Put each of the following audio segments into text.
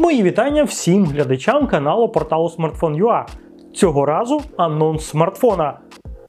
Мої вітання всім глядачам каналу порталу Smartphone.ua. Цього разу анонс смартфона.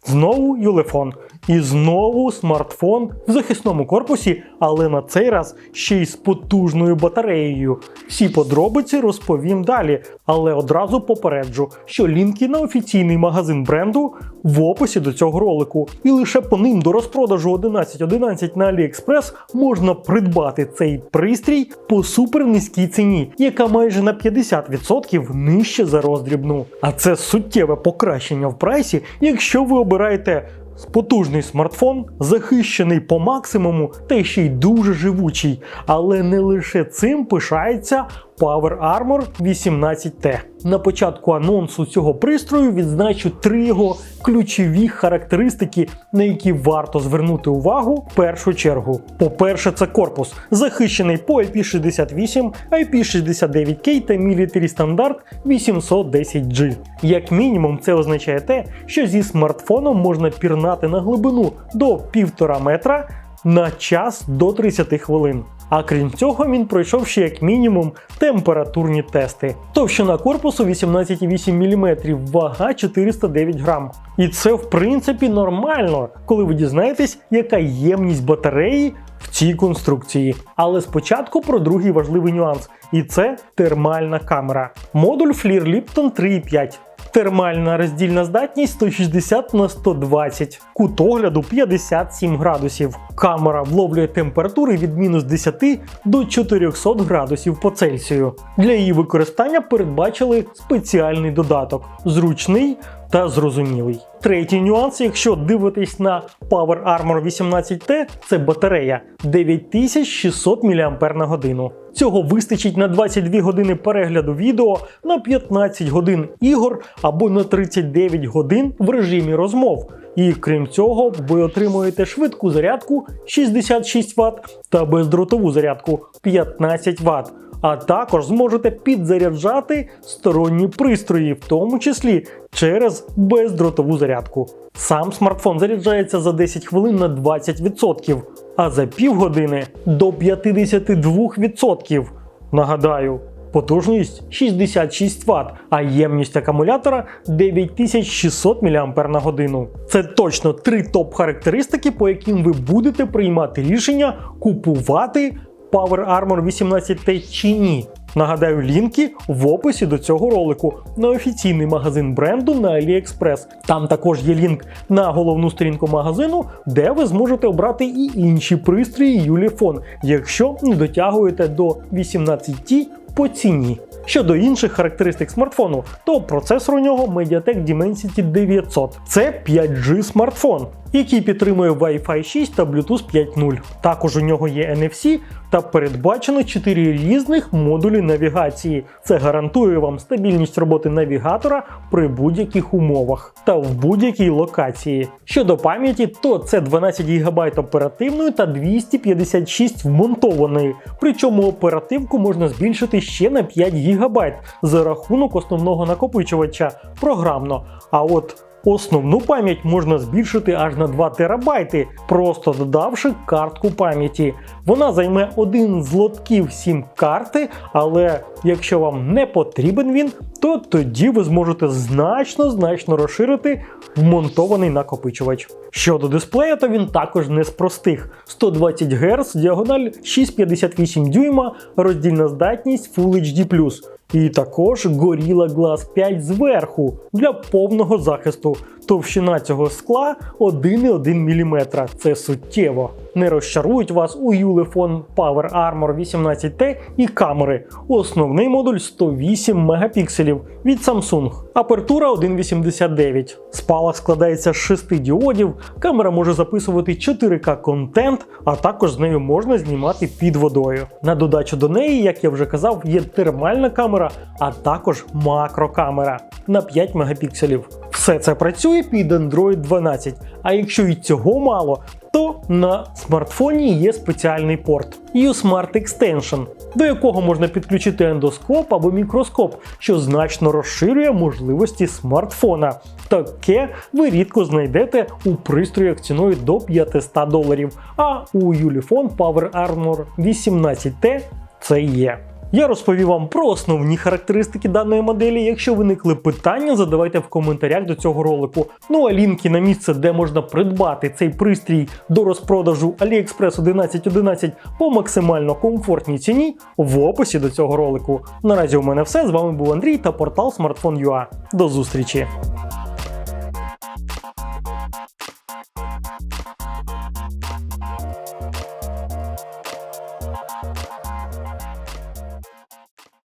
Знову Юлефон. І знову смартфон в захисному корпусі, але на цей раз ще й з потужною батареєю. Всі подробиці розповім далі, але одразу попереджу, що лінки на офіційний магазин бренду в описі до цього ролику. І лише по ним до розпродажу 11.11 на AliExpress можна придбати цей пристрій по супер низькій ціні, яка майже на 50% нижче за роздрібну. А це суттєве покращення в прайсі, якщо ви обираєте Потужний смартфон, захищений по максимуму та ще й дуже живучий. Але не лише цим пишається Power Armor 18T. На початку анонсу цього пристрою відзначу три його ключові характеристики, на які варто звернути увагу в першу чергу. По-перше, це корпус, захищений по IP68, IP69K та Military стандарт 810G. Як мінімум, це означає те, що зі смартфоном можна пірнати на глибину до 1,5 метра на час до 30 хвилин. А крім цього, він пройшов ще як мінімум температурні тести. Товщина корпусу 18,8 мм, вага 409 грам. І це в принципі нормально, коли ви дізнаєтесь, яка ємність батареї в цій конструкції. Але спочатку про другий важливий нюанс, і це термальна камера. Модуль FLIR Lipton 3.5. Термальна роздільна здатність 160 на 120, кут огляду 57 градусів. Камера вловлює температури від мінус 10 до 400 градусів по Цельсію. Для її використання передбачили спеціальний додаток зручний та зрозумілий. Третій нюанс, якщо дивитись на Power Armor 18T, це батарея 9600 мАч. Цього вистачить на 22 години перегляду відео, на 15 годин ігор або на 39 годин в режимі розмов. І крім цього, ви отримуєте швидку зарядку 66 Вт та бездротову зарядку 15 Вт. А також зможете підзаряджати сторонні пристрої, в тому числі через бездротову зарядку. Сам смартфон заряджається за 10 хвилин на 20%, а за півгодини до 52%. Нагадаю, потужність 66 Вт, а ємність акумулятора 9600 мАч. Це точно три топ-характеристики, по яким ви будете приймати рішення купувати Power Armor 18T чи ні. Нагадаю, лінки в описі до цього ролику на офіційний магазин бренду на AliExpress. Там також є лінк на головну сторінку магазину, де ви зможете обрати і інші пристрої Юліфон, якщо не дотягуєте до 18T по ціні. Щодо інших характеристик смартфону, то процесор у нього Mediatek Dimensity 900. Це 5G смартфон, який підтримує Wi-Fi 6 та Bluetooth 5.0. Також у нього є NFC та передбачено 4 різних модулі навігації. Це гарантує вам стабільність роботи навігатора при будь-яких умовах та в будь-якій локації. Щодо пам'яті, то це 12 ГБ оперативної та 256 вмонтованої. Причому оперативку можна збільшити ще на 5 ГБ за рахунок основного накопичувача програмно. А от Основну пам'ять можна збільшити аж на 2 терабайти, просто додавши картку пам'яті. Вона займе один з лотків сім карти, але якщо вам не потрібен він, то тоді ви зможете значно-значно розширити вмонтований накопичувач. Щодо дисплея, то він також не з простих: 120 Гц, діагональ 6,58 дюйма, роздільна здатність Full HD+. І також Gorilla Glass 5 зверху для повного захисту. Товщина цього скла 1,1 мм. Це суттєво. Не розчарують вас у Ulefone Power Armor 18T і камери. Основний модуль 108 мегапікселів від Samsung. Апертура 1,89. Спалах складається з 6 діодів. Камера може записувати 4К контент, а також з нею можна знімати під водою. На додачу до неї, як я вже казав, є термальна камера, а також макрокамера на 5 мегапікселів. Все це працює під Android 12. А якщо і цього мало, то на смартфоні є спеціальний порт U-Smart Extension, до якого можна підключити ендоскоп або мікроскоп, що значно розширює можливості смартфона. Таке ви рідко знайдете у пристроях ціною до 500 доларів. А у Ulefone Power Armor 18T це є. Я розповів вам про основні характеристики даної моделі. Якщо виникли питання, задавайте в коментарях до цього ролику. Ну а лінки на місце, де можна придбати цей пристрій до розпродажу AliExpress 1111 по максимально комфортній ціні в описі до цього ролику. Наразі у мене все. З вами був Андрій та портал Smartphone.ua. До зустрічі!